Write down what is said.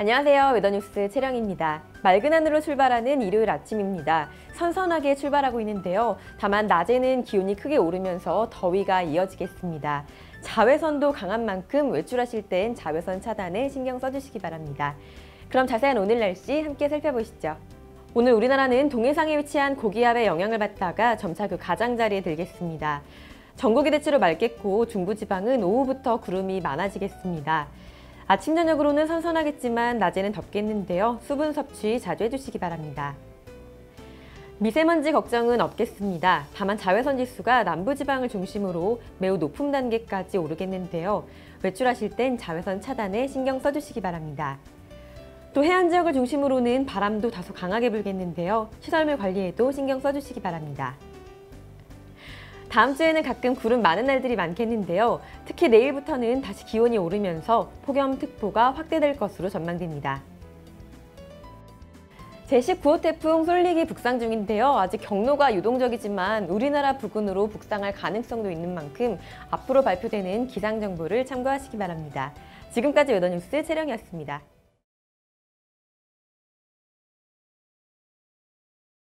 안녕하세요. 웨더뉴스 채령입니다. 맑은 하늘로 출발하는 일요일 아침입니다. 선선하게 출발하고 있는데요. 다만 낮에는 기온이 크게 오르면서 더위가 이어지겠습니다. 자외선도 강한 만큼 외출하실 땐 자외선 차단에 신경 써주시기 바랍니다. 그럼 자세한 오늘 날씨 함께 살펴보시죠. 오늘 우리나라는 동해상에 위치한 고기압의 영향을 받다가 점차 그 가장자리에 들겠습니다. 전국이 대체로 맑겠고 중부지방은 오후부터 구름이 많아지겠습니다. 아침 저녁으로는 선선하겠지만 낮에는 덥겠는데요. 수분 섭취 자주 해주시기 바랍니다. 미세먼지 걱정은 없겠습니다. 다만 자외선 지수가 남부지방을 중심으로 매우 높은 단계까지 오르겠는데요. 외출하실 땐 자외선 차단에 신경 써주시기 바랍니다. 또 해안 지역을 중심으로는 바람도 다소 강하게 불겠는데요. 시설물 관리에도 신경 써주시기 바랍니다. 다음 주에는 가끔 구름 많은 날들이 많겠는데요. 특히 내일부터는 다시 기온이 오르면서 폭염특보가 확대될 것으로 전망됩니다. 제19호 태풍 솔릭이 북상 중인데요. 아직 경로가 유동적이지만 우리나라 부근으로 북상할 가능성도 있는 만큼 앞으로 발표되는 기상정보를 참고하시기 바랍니다. 지금까지 웨더뉴스 채령이었습니다.